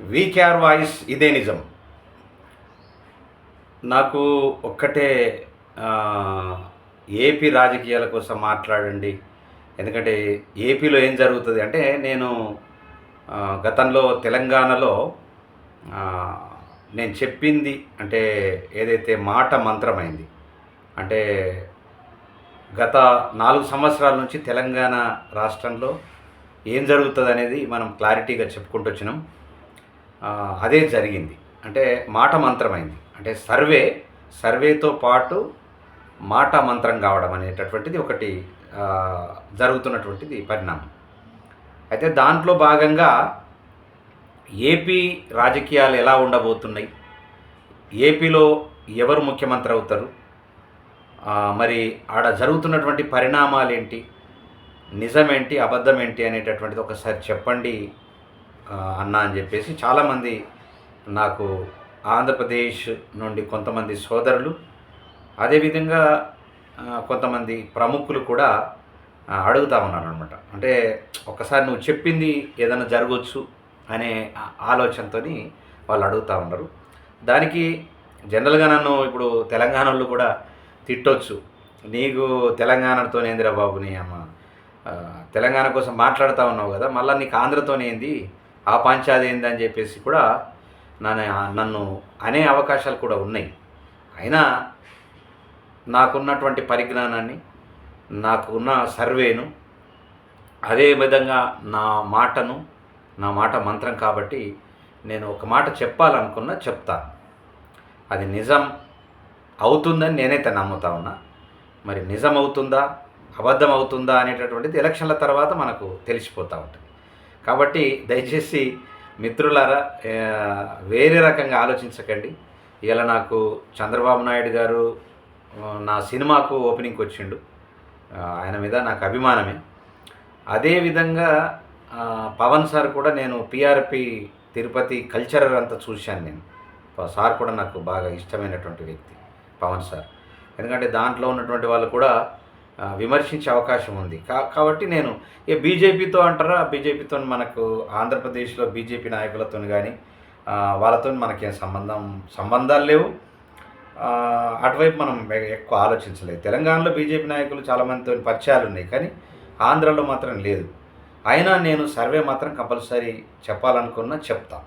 VKR voice ఇదే నిజం. నాకు ఒక్కటే ఏపీ రాజకీయాల కోసం మాట్లాడండి. ఎందుకంటే ఏపీలో ఏం జరుగుతుంది అంటే నేను గతంలో తెలంగాణలో నేను చెప్పింది అంటే ఏదైతే మాట మంత్రమైంది అంటే గత నాలుగు సంవత్సరాల నుంచి తెలంగాణ రాష్ట్రంలో ఏం జరుగుతుంది అనేది మనం క్లారిటీగా చెప్పుకుంటూ వచ్చినాం. అదే జరిగింది. అంటే మాట మంత్రమైంది. అంటే సర్వే సర్వేతో పాటు మాట మంత్రం కావడం అనేటటువంటిది ఒకటి జరుగుతున్నటువంటిది పరిణామం. అయితే దాంట్లో భాగంగా ఏపీ రాజకీయాలు ఎలా ఉండబోతున్నాయి? ఏపీలో ఎవరు ముఖ్యమంత్రి అవుతారు? మరి ఆడ జరుగుతున్నటువంటి పరిణామాలు ఏంటి నిజమేంటి? అబద్ధం ఏంటి అనేటటువంటిది ఒకసారి చెప్పండి. అన్నా అని చెప్పేసి చాలామంది నాకు ఆంధ్రప్రదేశ్ నుండి కొంతమంది సోదరులు అదేవిధంగా కొంతమంది ప్రముఖులు కూడా అడుగుతా ఉన్నారు అనమాట అంటే ఒకసారి నువ్వు చెప్పింది ఏదైనా జరగవచ్చు అనే ఆలోచనతో వాళ్ళు అడుగుతూ ఉన్నారు. దానికి జనరల్గా నన్ను ఇప్పుడు తెలంగాణలో కూడా తిట్టొచ్చు. నీకు తెలంగాణతో ఏందిరా బాబు నీ అమ్మ? తెలంగాణ కోసం మాట్లాడుతూ ఉన్నావు కదా మళ్ళీ నీకు ఆంధ్రతోనేంది ఆ పంచాది చెప్పేసి కూడా నన్ను నన్ను అనే అవకాశాలు కూడా ఉన్నాయి. అయినా నాకున్నటువంటి పరిజ్ఞానాన్ని నాకున్న సర్వేను అదే విధంగా నా మాటను నా మాట మంత్రం కాబట్టి నేను ఒక మాట చెప్పాలనుకున్నా చెప్తాను అది నిజం అవుతుందని నేనైతే నమ్ముతా ఉన్నా. మరి నిజం అవుతుందా అబద్ధం అవుతుందా అనేటటువంటిది ఎలక్షన్ల తర్వాత మనకు తెలిసిపోతూ ఉంటుంది. కాబట్టి దయచేసి మిత్రులారా వేరే రకంగా ఆలోచించకండి. ఇలా నాకు చంద్రబాబు నాయుడు గారు నా సినిమాకు ఓపెనింగ్కి వచ్చిండు. ఆయన మీద నాకు అభిమానమే. అదేవిధంగా పవన్ సార్ కూడా నేను పిఆర్పి తిరుపతి కల్చరల్ అంతా చూశాను నేను. సార్ కూడా నాకు బాగా ఇష్టమైనటువంటి వ్యక్తి పవన్ సార్. ఎందుకంటే దాంట్లో ఉన్నటువంటి వాళ్ళు కూడా విమర్శించే అవకాశం ఉంది. కా కాబట్టి నేను ఏ బీజేపీతో అంటారా బీజేపీతో మనకు ఆంధ్రప్రదేశ్లో బీజేపీ నాయకులతో కానీ వాళ్ళతో మనకేం సంబంధం సంబంధాలు లేవు. అటువైపు మనం ఎక్కువ ఆలోచించలేదు. తెలంగాణలో బీజేపీ నాయకులు చాలామందితో పరిచయాలు ఉన్నాయి కానీ ఆంధ్రాలో మాత్రం లేదు. అయినా నేను సర్వే మాత్రం కంపల్సరీ చెప్పాలనుకున్నా చెప్తా.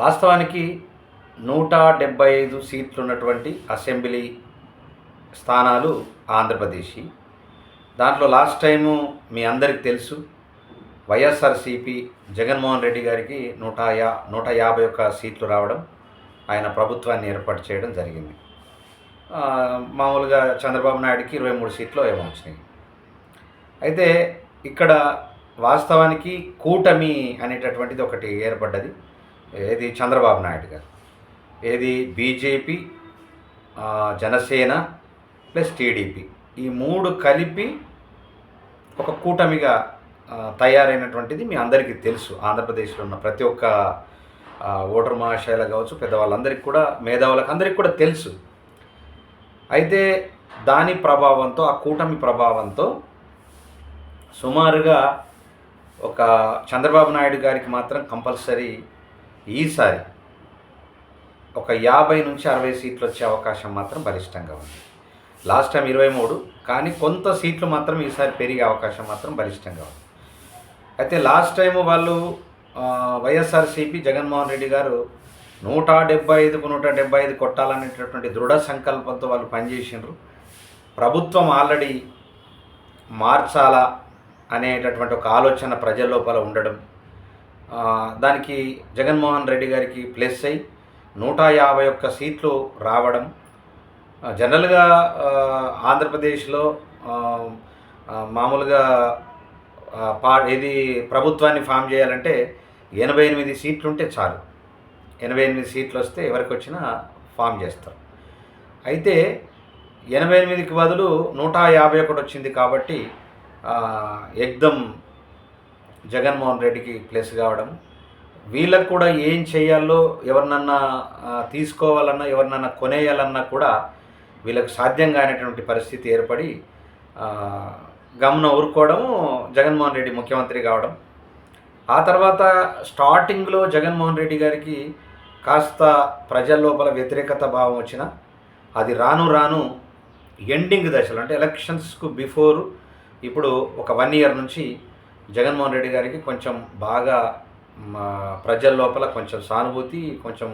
వాస్తవానికి నూట డెబ్బై ఐదు సీట్లు ఉన్నటువంటి అసెంబ్లీ స్థానాలు ఆంధ్రప్రదేశ్. దాంట్లో లాస్ట్ టైము మీ అందరికి తెలుసు వైఎస్ఆర్సిపి జగన్మోహన్ రెడ్డి గారికి నూట యా నూట యాభై ఒక్క సీట్లు రావడం ఆయన ప్రభుత్వాన్ని ఏర్పాటు చేయడం జరిగింది. మామూలుగా చంద్రబాబు నాయుడుకి ఇరవై మూడు సీట్లు ఏమో వచ్చినాయి. అయితే ఇక్కడ వాస్తవానికి కూటమి అనేటటువంటిది ఒకటి ఏర్పడ్డది. ఏది చంద్రబాబు నాయుడు గారు ఏది బీజేపీ జనసేన ప్లస్ టీడీపీ. ఈ మూడు కలిపి ఒక కూటమిగా తయారైనటువంటిది మీ అందరికీ తెలుసు. ఆంధ్రప్రదేశ్లో ఉన్న ప్రతి ఒక్క ఓటర్ మహాశయాలు కావచ్చు పెద్దవాళ్ళందరికీ కూడా మేధావులకు అందరికీ కూడా తెలుసు. అయితే దాని ప్రభావంతో ఆ కూటమి ప్రభావంతో సుమారుగా ఒక చంద్రబాబు నాయుడు గారికి మాత్రం కంపల్సరీ ఈసారి ఒక యాభై నుంచి అరవై సీట్లు వచ్చే అవకాశం మాత్రం బలిష్టంగా ఉంది. లాస్ట్ టైం ఇరవై మూడు కానీ కొంత సీట్లు మాత్రం ఈసారి పెరిగే అవకాశం మాత్రం బలిష్టంగా ఉంది. అయితే లాస్ట్ టైం వాళ్ళు వైఎస్ఆర్సీపీ జగన్మోహన్ రెడ్డి గారు నూట డెబ్బై ఐదుకు నూట డెబ్బై ఐదు కొట్టాలనేటటువంటి దృఢ సంకల్పంతో వాళ్ళు పనిచేసిండ్రు. ప్రభుత్వం ఆల్రెడీ మార్చాలా అనేటటువంటి ఒక ఆలోచన ప్రజల లోపల ఉండడం దానికి జగన్మోహన్ రెడ్డి గారికి ప్లస్ అయి నూట యాభై ఒక్క సీట్లు రావడం జనరల్గా ఆంధ్రప్రదేశ్లో మామూలుగా పా ఇది ప్రభుత్వాన్ని ఫామ్ చేయాలంటే ఎనభై ఎనిమిది సీట్లు ఉంటే చాలు. ఎనభై ఎనిమిది సీట్లు వస్తే ఎవరికి వచ్చినా ఫామ్ చేస్తారు. అయితే ఎనభై ఎనిమిదికి బదులు నూట యాభై ఒకటి వచ్చింది కాబట్టి ఆ, ఎగ్దం జగన్మోహన్ రెడ్డికి ప్లేస్ కావడం. వీళ్ళకు కూడా ఏం చేయాలో ఎవరినన్నా తీసుకోవాలన్నా ఎవరినన్నా కొనేయాలన్నా కూడా వీళ్ళకు సాధ్యం కానటువంటి పరిస్థితి ఏర్పడి గమన ఊరుకోవడం జగన్మోహన్ రెడ్డి ముఖ్యమంత్రి కావడం. ఆ తర్వాత స్టార్టింగ్లో జగన్మోహన్ రెడ్డి గారికి కాస్త ప్రజల లోపల వ్యతిరేకత భావం వచ్చిన అది రాను రాను ఎండింగ్ దశలు అంటే ఎలక్షన్స్కు బిఫోర్ ఇప్పుడు ఒక వన్ ఇయర్ నుంచి జగన్మోహన్ రెడ్డి గారికి కొంచెం బాగా ప్రజల లోపల కొంచెం సానుభూతి కొంచెం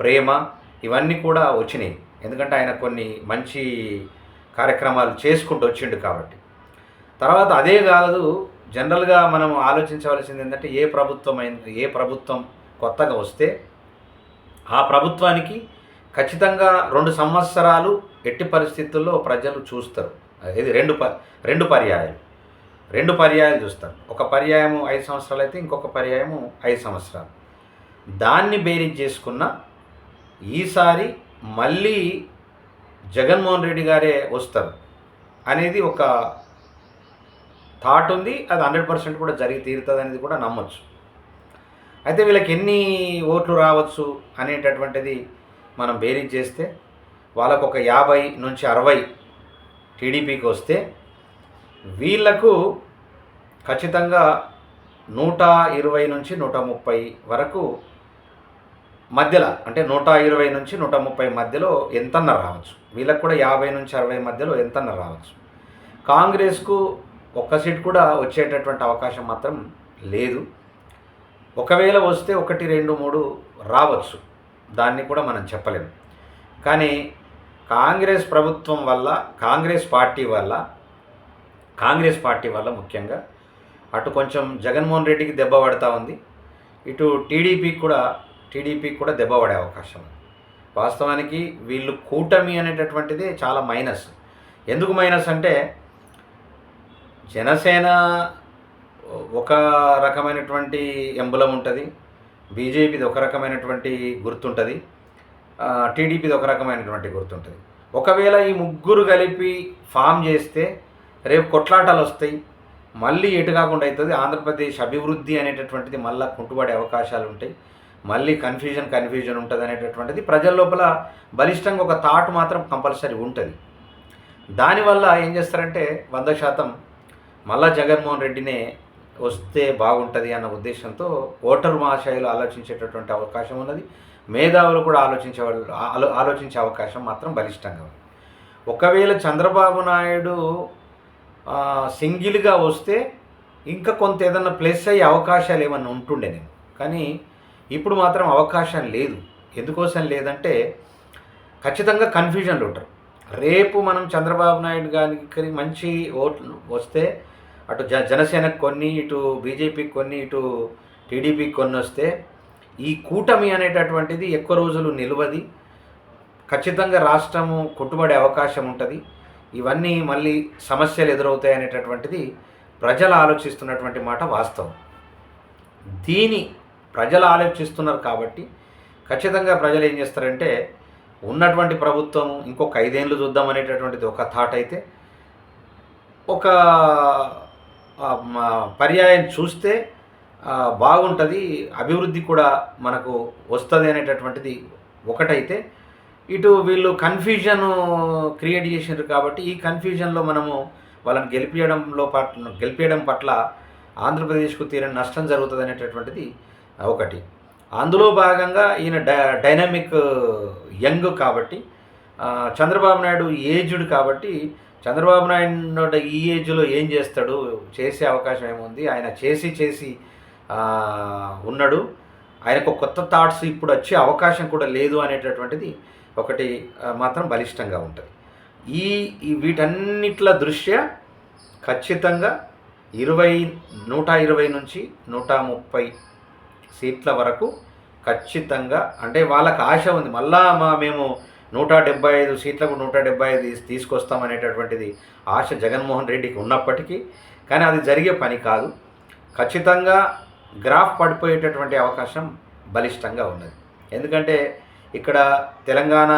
ప్రేమ ఇవన్నీ కూడా వచ్చినాయి. ఎందుకంటే ఆయన కొన్ని మంచి కార్యక్రమాలు చేసుకుంటూ వచ్చిండు కాబట్టి. తర్వాత అదే కాదు జనరల్గా మనం ఆలోచించవలసింది ఏంటంటే ఏ ప్రభుత్వం ఏ ప్రభుత్వం కొత్తగా వస్తే ఆ ప్రభుత్వానికి ఖచ్చితంగా రెండు సంవత్సరాలు ఎట్టి పరిస్థితుల్లో ప్రజలు చూస్తారు. ఇది రెండు ప రెండు పర్యాయాలు. రెండు పర్యాయాలు చూస్తారు. ఒక పర్యాయము ఐదు సంవత్సరాలు అయితే ఇంకొక పర్యాయము ఐదు సంవత్సరాలు. దాన్ని బేరీజ్ చేసుకున్న ఈసారి మళ్ళీ జగన్మోహన్ రెడ్డి గారే వస్తారు అనేది ఒక థాట్ ఉంది. అది హండ్రెడ్ పర్సెంట్ కూడా జరిగి తీరుతుంది అనేది కూడా నమ్మొచ్చు. అయితే వీళ్ళకి ఎన్ని ఓట్లు రావచ్చు అనేటటువంటిది మనం బేరీజ్ చేస్తే వాళ్ళకు ఒక యాభై నుంచి అరవై టీడీపీకి వస్తే వీళ్ళకు ఖచ్చితంగా నూట ఇరవై నుంచి నూట ముప్పై వరకు మధ్యలో అంటే నూట ఇరవై నుంచి నూట ముప్పై మధ్యలో ఎంతన్న రావచ్చు. వీళ్ళకు కూడా యాభై నుంచి అరవై మధ్యలో ఎంతన్న రావచ్చు. కాంగ్రెస్కు ఒక్క సీట్ కూడా వచ్చేటటువంటి అవకాశం మాత్రం లేదు. ఒకవేళ వస్తే ఒకటి రెండు మూడు రావచ్చు. దాన్ని కూడా మనం చెప్పలేము కానీ కాంగ్రెస్ ప్రభుత్వం వల్ల కాంగ్రెస్ పార్టీ వల్ల కాంగ్రెస్ పార్టీ వల్ల ముఖ్యంగా అటు కొంచెం జగన్మోహన్ రెడ్డికి దెబ్బ పడతా ఉంది. ఇటు టీడీపీకి కూడా టీడీపీకి కూడా దెబ్బ పడే అవకాశం ఉంది. వాస్తవానికి వీళ్ళు కూటమి అనేటటువంటిది చాలా మైనస్. ఎందుకు మైనస్ అంటే జనసేన ఒక రకమైనటువంటి ఎంబలం ఉంటుంది బీజేపీది ఒక రకమైనటువంటి గుర్తుంటుంది టీడీపీది ఒక రకమైనటువంటి గుర్తుంటుంది. ఒకవేళ ఈ ముగ్గురు కలిపి ఫామ్ చేస్తే రేపు కొట్లాటాలు వస్తాయి మళ్ళీ ఎటు కాకుండా అవుతుంది ఆంధ్రప్రదేశ్ అభివృద్ధి అనేటటువంటిది మళ్ళీ కుంటుపడే అవకాశాలు ఉంటాయి. మళ్ళీ కన్ఫ్యూజన్ కన్ఫ్యూజన్ ఉంటుంది అనేటటువంటిది ప్రజల లోపల బలిష్టంగా ఒక థాట్ మాత్రం కంపల్సరీ ఉంటుంది. దానివల్ల ఏం చేస్తారంటే వంద శాతం మళ్ళా జగన్మోహన్ రెడ్డినే వస్తే బాగుంటుంది అన్న ఉద్దేశంతో ఓటరు మహాశయులు ఆలోచించేటటువంటి అవకాశం ఉన్నది. మేధావులు కూడా ఆలోచించే వాళ్ళు ఆలోచించే అవకాశం మాత్రం బలిష్టంగా ఉంది. ఒకవేళ చంద్రబాబు నాయుడు సింగిల్గా వస్తే ఇంకా కొంత ఏదన్నా ప్లస్ అయ్యే అవకాశాలు ఏమన్నా ఉంటుండే నేను. కానీ ఇప్పుడు మాత్రం అవకాశం లేదు. ఎందుకోసం లేదంటే ఖచ్చితంగా కన్ఫ్యూజన్లు ఉంటారు. రేపు మనం చంద్రబాబు నాయుడు గారికి మంచి ఓట్లు వస్తే అటు జ జనసేనకు కొన్ని ఇటు బీజేపీకి కొన్ని ఇటు టీడీపీకి కొన్ని వస్తే ఈ కూటమి అనేటటువంటిది ఎక్కువ రోజులు నిలవది. ఖచ్చితంగా రాష్ట్రము కొట్టుబడే అవకాశం ఉంటుంది. ఇవన్నీ మళ్ళీ సమస్యలు ఎదురవుతాయి అనేటటువంటిది ప్రజలు ఆలోచిస్తున్నటువంటి మాట వాస్తవం. దీని ప్రజలు ఆలోచిస్తున్నారు కాబట్టి ఖచ్చితంగా ప్రజలు ఏం చేస్తారంటే ఉన్నటువంటి ప్రభుత్వం ఇంకొక ఐదేళ్ళు చూద్దాం అనేటటువంటిది ఒక థాట్ అయితే ఒక పర్యాయం చూస్తే బాగుంటుంది అభివృద్ధి కూడా మనకు వస్తుంది అనేటటువంటిది ఒకటైతే ఇటు వీళ్ళు కన్ఫ్యూజన్ క్రియేట్ చేసినారు కాబట్టి ఈ కన్ఫ్యూజన్లో మనము వాళ్ళని గెలిపించడంలో పట్ల గెలిపించడం పట్ల ఆంధ్రప్రదేశ్కు తీరని నష్టం జరుగుతుంది అనేటటువంటిది ఒకటి. అందులో భాగంగా ఈయన డై డైనమిక్ యంగ్ కాబట్టి చంద్రబాబు నాయుడు ఏజ్డ్ కాబట్టి చంద్రబాబు నాయుడు ఈ ఏజ్లో ఏం చేస్తాడు చేసే అవకాశం ఏముంది? ఆయన చేసి చేసి ఉన్నాడు. ఆయనకు కొత్త థాట్స్ ఇప్పుడు వచ్చే అవకాశం కూడా లేదు అనేటటువంటిది ఒకటి మాత్రం బలిష్టంగా ఉంటుంది. ఈ ఈ వీటన్నిట్ల దృష్ట్యా ఖచ్చితంగా ఇరవై నూట ఇరవై నుంచి నూట ముప్పై సీట్ల వరకు ఖచ్చితంగా అంటే వాళ్ళకి ఆశ ఉంది. మళ్ళా మా మేము నూట డెబ్బై ఐదు సీట్లకు నూట డెబ్బై ఐదు తీసుకొస్తామనేటటువంటిది ఆశ జగన్మోహన్ రెడ్డికి ఉన్నప్పటికీ కానీ అది జరిగే పని కాదు. ఖచ్చితంగా గ్రాఫ్ పడిపోయేటటువంటి అవకాశం బలిష్టంగా ఉన్నది. ఎందుకంటే ఇక్కడ తెలంగాణ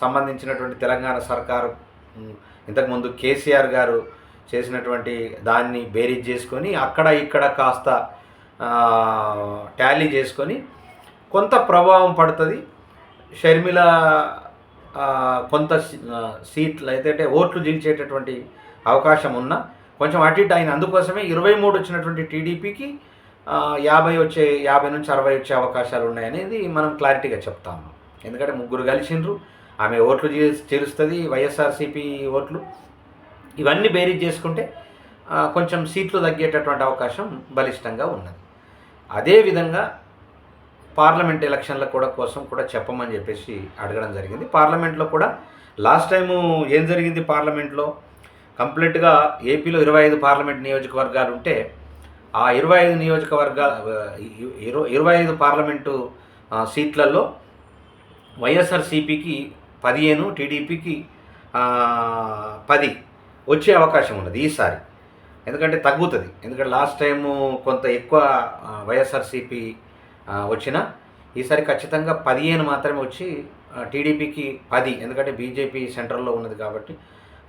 సంబంధించినటువంటి తెలంగాణ సర్కారు ఇంతకుముందు కేసీఆర్ గారు చేసినటువంటి దాన్ని బేరీజ్ చేసుకొని అక్కడ ఇక్కడ కాస్త టాలీ చేసుకొని కొంత ప్రభావం పడుతుంది. షర్మిల కొంత సీ- సీట్లు అయితే అంటే ఓట్లు గెలిచేటటువంటి అవకాశం ఉన్న కొంచెం అటు ఇటు ఆయన అందుకోసమే ఇరవై మూడు వచ్చినటువంటి టీడీపీకి యాభై వచ్చే యాభై నుంచి అరవై వచ్చే అవకాశాలు ఉన్నాయనేది మనం క్లారిటీగా చెప్తాము ఎందుకంటే ముగ్గురు కలిసిండ్రు ఆమె ఓట్లు చే- చేరుస్తుంది వైఎస్ఆర్సీపీ ఓట్లు. ఇవన్నీ బేరీజ్ చేసుకుంటే కొంచెం సీట్లు తగ్గేటటువంటి అవకాశం బలిష్టంగా ఉన్నది. అదేవిధంగా పార్లమెంట్ ఎలక్షన్ల కూడా కోసం కూడా చెప్పమని చెప్పేసి అడగడం జరిగింది. పార్లమెంట్లో కూడా లాస్ట్ టైము ఏం జరిగింది పార్లమెంట్లో? కంప్లీట్గా ఏపీలో ఇరవై ఐదు పార్లమెంట్ నియోజకవర్గాలు ఉంటే ఆ ఇరవై ఐదు నియోజకవర్గాల ఇరవై ఇరవై ఐదు పార్లమెంటు సీట్లలో వైఎస్ఆర్సీపీకి పదిహేను టీడీపీకి పది వచ్చే అవకాశం ఉన్నది ఈసారి. ఎందుకంటే తగ్గుతుంది. ఎందుకంటే లాస్ట్ టైము కొంత ఎక్కువ వైఎస్ఆర్సీపీ వచ్చిన ఈసారి ఖచ్చితంగా పదిహేను మాత్రమే వచ్చి టీడీపీకి పది. ఎందుకంటే బీజేపీ సెంటర్లో ఉన్నది కాబట్టి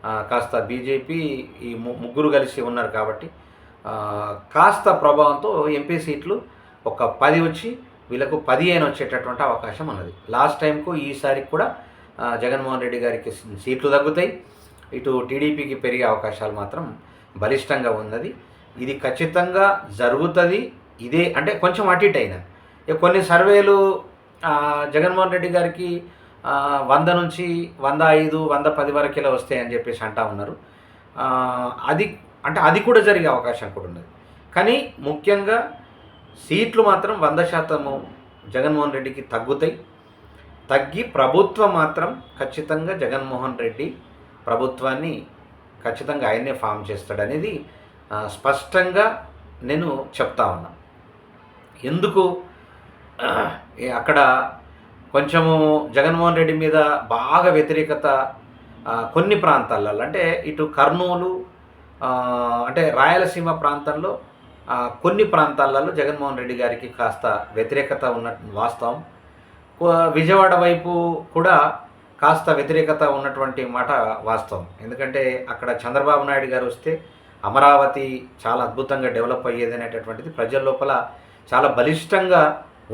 కాస్త బీజేపీ ఈ ము- ముగ్గురు కలిసి ఉన్నారు కాబట్టి కాస్త ప్రభావంతో ఎంపీ సీట్లు ఒక పది వచ్చి వీళ్ళకు పదిహేను వచ్చేటటువంటి అవకాశం ఉన్నది. లాస్ట్ టైంకు ఈసారికి కూడా జగన్మోహన్ రెడ్డి గారికి సీట్లు తగ్గుతాయి. ఇటు టీడీపీకి పెరిగే అవకాశాలు మాత్రం బలిష్టంగా ఉన్నది. ఇది ఖచ్చితంగా జరుగుతుంది. ఇదే అంటే కొంచెం అటు ఇటు అయినా. ఇక కొన్ని సర్వేలు జగన్మోహన్ రెడ్డి గారికి వంద నుంచి వంద ఐదు వంద పది వరకు ఇలా వస్తాయని చెప్పేసి అంటా ఉన్నారు. అది అంటే అది కూడా జరిగే అవకాశం కూడా ఉన్నది. కానీ ముఖ్యంగా సీట్లు మాత్రం వంద శాతము జగన్మోహన్ రెడ్డికి తగ్గుతాయి. తగ్గి ప్రభుత్వం మాత్రం ఖచ్చితంగా జగన్మోహన్ రెడ్డి ప్రభుత్వాన్ని ఖచ్చితంగా ఆయన్నే ఫామ్ చేస్తాడనేది స్పష్టంగా నేను చెప్తా ఉన్నా. ఎందుకు? అక్కడ కొంచెము జగన్మోహన్ రెడ్డి మీద బాగా వ్యతిరేకత కొన్ని ప్రాంతాలలో అంటే ఇటు కర్నూలు అంటే రాయలసీమ ప్రాంతంలో కొన్ని ప్రాంతాలలో జగన్మోహన్ రెడ్డి గారికి కాస్త వ్యతిరేకత ఉన్న వాస్తవం. విజయవాడ వైపు కూడా కాస్త వ్యతిరేకత ఉన్నటువంటి మాట వాస్తవం. ఎందుకంటే అక్కడ చంద్రబాబు నాయుడు గారు వస్తే అమరావతి చాలా అద్భుతంగా డెవలప్ అయ్యేది అనేటటువంటిది ప్రజల లోపల చాలా బలిష్టంగా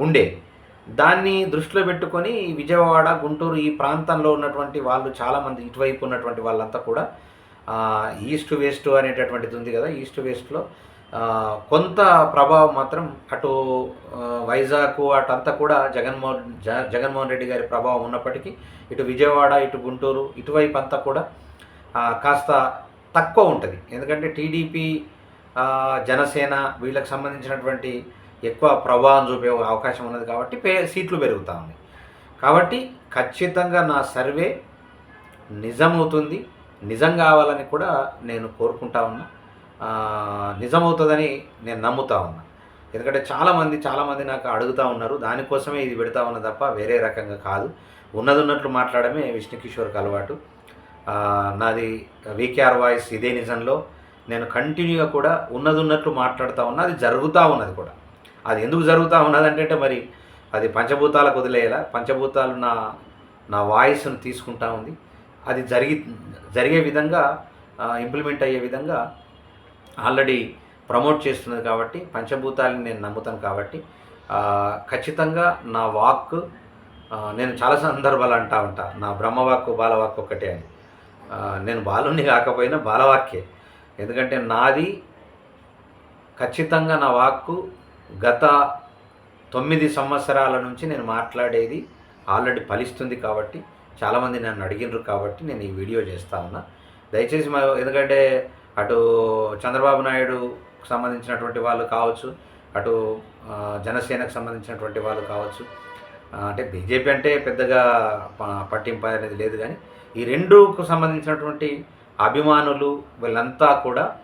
ఉండే. దాన్ని దృష్టిలో పెట్టుకొని విజయవాడ గుంటూరు ఈ ప్రాంతంలో ఉన్నటువంటి వాళ్ళు చాలామంది ఇటువైపు ఉన్నటువంటి వాళ్ళంతా కూడా ఈస్ట్ వేస్ట్ అనేటటువంటిది ఉంది కదా ఈస్ట్ వేస్ట్లో కొంత ప్రభావం మాత్రం అటు ఆ, వైజాగ్ అటంతా కూడా జగన్మోహన్ జ జగన్మోహన్ రెడ్డి గారి ప్రభావం ఉన్నప్పటికీ ఇటు విజయవాడ ఇటు గుంటూరు ఇటువైపు అంతా కూడా కాస్త తక్కువ ఉంటుంది. ఎందుకంటే టీడీపీ జనసేన వీళ్ళకి సంబంధించినటువంటి ఎక్కువ ప్రభావం చూపే అవకాశం ఉన్నది కాబట్టి పే సీట్లు పెరుగుతూ ఉన్నాయి కాబట్టి ఖచ్చితంగా నా సర్వే నిజమవుతుంది. నిజం కావాలని కూడా నేను కోరుకుంటా ఉన్నా. నిజమవుతుందని నేను నమ్ముతా ఉన్నా. ఎందుకంటే చాలామంది చాలామంది నాకు అడుగుతూ ఉన్నారు దానికోసమే ఇది పెడతా ఉన్నా తప్ప వేరే రకంగా కాదు. ఉన్నది ఉన్నట్లు మాట్లాడమే విష్ణుకిషోర్కి అలవాటు. నాది వీకేఆర్ వాయిస్ ఇదే నిజంలో. నేను కంటిన్యూగా కూడా ఉన్నది ఉన్నట్లు మాట్లాడుతూ ఉన్నా అది జరుగుతూ ఉన్నది కూడా. అది ఎందుకు జరుగుతూ ఉన్నది అంటే మరి అది పంచభూతాలకు వదిలేయాల? పంచభూతాలు నా నా వాయిస్ను తీసుకుంటా ఉంది. అది జరిగి జరిగే విధంగా ఇంప్లిమెంట్ అయ్యే విధంగా ఆల్రెడీ ప్రమోట్ చేస్తున్నది కాబట్టి పంచభూతాలని నేను నమ్ముతాను కాబట్టి ఖచ్చితంగా నా వాక్ నేను చాలా సందర్భాలు అంటా ఉంటా. నా బ్రహ్మవాక్కు బాలవాక్కు ఒకటే అని. నేను బాలుని కాకపోయినా బాలవాక్యే ఎందుకంటే నాది ఖచ్చితంగా నా వాక్కు గత తొమ్మిది సంవత్సరాల నుంచి నేను మాట్లాడేది ఆల్రెడీ ఫలిస్తుంది కాబట్టి చాలామంది నన్ను అడిగినారు కాబట్టి నేను ఈ వీడియో చేస్తా ఉన్నా. దయచేసి మా ఎందుకంటే అటు చంద్రబాబు నాయుడు సంబంధించినటువంటి వాళ్ళు కావచ్చు అటు జనసేనకు సంబంధించినటువంటి వాళ్ళు కావచ్చు. అంటే బీజేపీ అంటే పెద్దగా ప- పట్టింపు అనేది లేదు కానీ ఈ రెండుకు సంబంధించినటువంటి అభిమానులు వీళ్ళంతా కూడా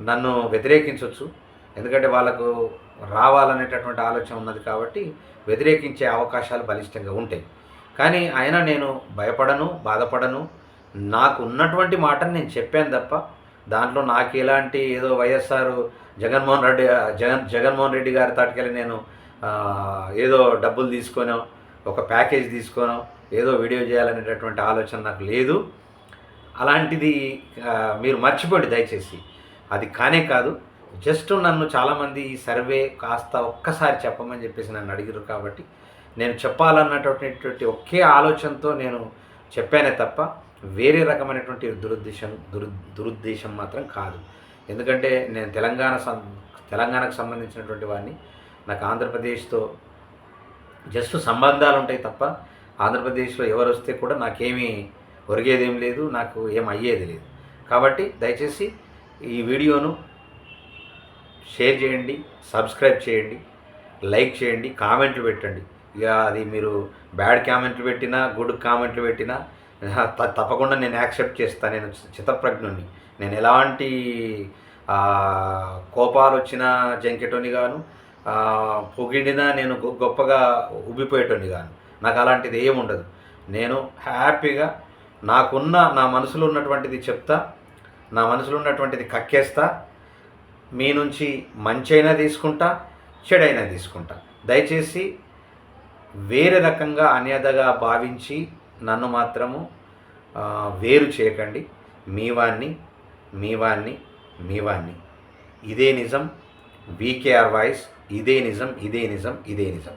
నన్ను వ్యతిరేకించవచ్చు ఎందుకంటే వాళ్ళకు రావాలనేటటువంటి ఆలోచన ఉన్నది కాబట్టి వ్యతిరేకించే అవకాశాలు బలిష్టంగా ఉంటాయి. కానీ అయినా నేను భయపడను బాధపడను. నాకు ఉన్నటువంటి మాటను నేను చెప్పాను తప్ప దాంట్లో నాకు ఎలాంటి ఏదో వైఎస్ఆర్ జగన్మోహన్ రెడ్డి జగన్ జగన్మోహన్ రెడ్డి గారి తాటికెళ్ళి నేను ఏదో డబ్బులు తీసుకోనో ఒక ప్యాకేజ్ తీసుకోనో ఏదో వీడియో చేయాలనేటటువంటి ఆలోచన నాకు లేదు. అలాంటిది మీరు మర్చిపోండి దయచేసి. అది కానే కాదు జస్ట్ నన్ను చాలామంది ఈ సర్వే కాస్త ఒక్కసారి చెప్పమని చెప్పేసి నన్ను అడిగారు కాబట్టి నేను చెప్పాలన్నటువంటి ఒకే ఆలోచనతో నేను చెప్పానే తప్ప వేరే రకమైనటువంటి దురుద్దేశం దురు దురుద్దేశం మాత్రం కాదు. ఎందుకంటే నేను తెలంగాణ సం తెలంగాణకు సంబంధించినటువంటి వాడిని. నాకు ఆంధ్రప్రదేశ్తో జస్ట్ సంబంధాలు ఉంటాయి తప్ప ఆంధ్రప్రదేశ్లో ఎవరు వస్తే కూడా నాకేమీ ఒరిగేదేం లేదు నాకు ఏం అయ్యేది లేదు. కాబట్టి దయచేసి ఈ వీడియోను షేర్ చేయండి సబ్స్క్రైబ్ చేయండి లైక్ చేయండి కామెంట్లు పెట్టండి. ఇక అది మీరు బ్యాడ్ కామెంట్లు పెట్టినా గుడ్ కామెంట్లు పెట్టినా తప్పకుండా నేను యాక్సెప్ట్ చేస్తాను నేను చిత్తప్రజ్ఞుణ్ణి. నేను ఎలాంటి కోపాలు వచ్చిన జంకెటోని గాను పొగిడినా నేను గొ- గొప్పగా ఉబ్బిపోయేటోని గాను. నాకు అలాంటిది ఏముండదు ఉండదు. నేను హ్యాపీగా నాకున్న నా మనసులో ఉన్నటువంటిది చెప్తా నా మనసులో ఉన్నటువంటిది కక్కేస్తా మీ నుంచి మంచైనా తీసుకుంటా చెడైనా తీసుకుంటా. దయచేసి వేరే రకంగా అన్యదగా భావించి నన్ను మాత్రము వేరు చేయకండి. మీవాన్ని మీవాన్ని మీవాన్ని ఇదే నిజం. VKR voice. ఇదే నిజం ఇదే నిజం ఇదే నిజం.